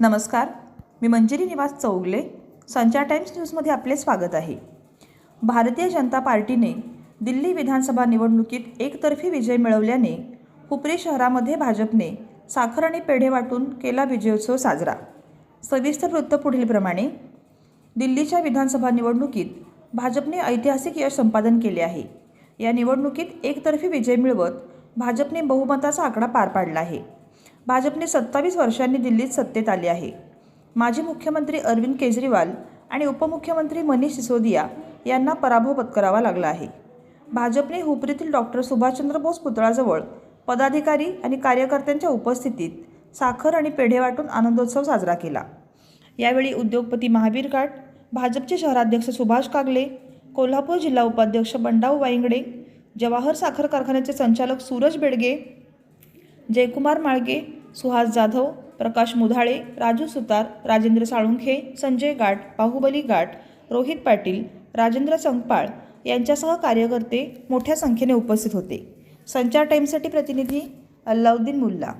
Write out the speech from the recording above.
नमस्कार. मी मंजिरी निवास चौगले. संचार टाइम्स न्यूजमध्ये आपले स्वागत आहे. भारतीय जनता पार्टीने दिल्ली विधानसभा निवडणुकीत एकतर्फी विजय मिळवल्याने हुपरी शहरामध्ये भाजपने साखर आणि पेढे वाटून केला विजयोत्सव साजरा. सविस्तर वृत्त पुढीलप्रमाणे दिल्लीच्या विधानसभा निवडणुकीत भाजपने ऐतिहासिक यश संपादन केले आहे. या निवडणुकीत एकतर्फी विजय मिळवत भाजपने बहुमताचा आकडा पार पाडला आहे. भाजपने सत्तावीस वर्षांनी दिल्लीत सत्तेत आले आहे. माजी मुख्यमंत्री अरविंद केजरीवाल आणि उपमुख्यमंत्री मनीष सिसोदिया यांना पराभव पत्करावा लागला आहे. भाजपने हुपरीतील डॉक्टर सुभाषचंद्र बोस पुतळाजवळ पदाधिकारी आणि कार्यकर्त्यांच्या उपस्थितीत साखर आणि पेढे वाटून आनंदोत्सव साजरा केला. यावेळी उद्योगपती महावीर घाट भाजपचे शहराध्यक्ष सुभाष कागले कोल्हापूर जिल्हा उपाध्यक्ष बंडाऊ वाईंगडे जवाहर साखर कारखान्याचे संचालक सूरज बेडगे जयकुमार माळगे सुहास जाधव प्रकाश मुधाळे राजू सुतार राजेंद्र साळुंखे संजय गाट बाहुबली गाठ रोहित पाटील राजेंद्र संगपाळ यांच्यासह कार्यकर्ते मोठ्या संख्येने उपस्थित होते. संचार टाईमसाठी प्रतिनिधी अल्लाउद्दीन मुल्ला.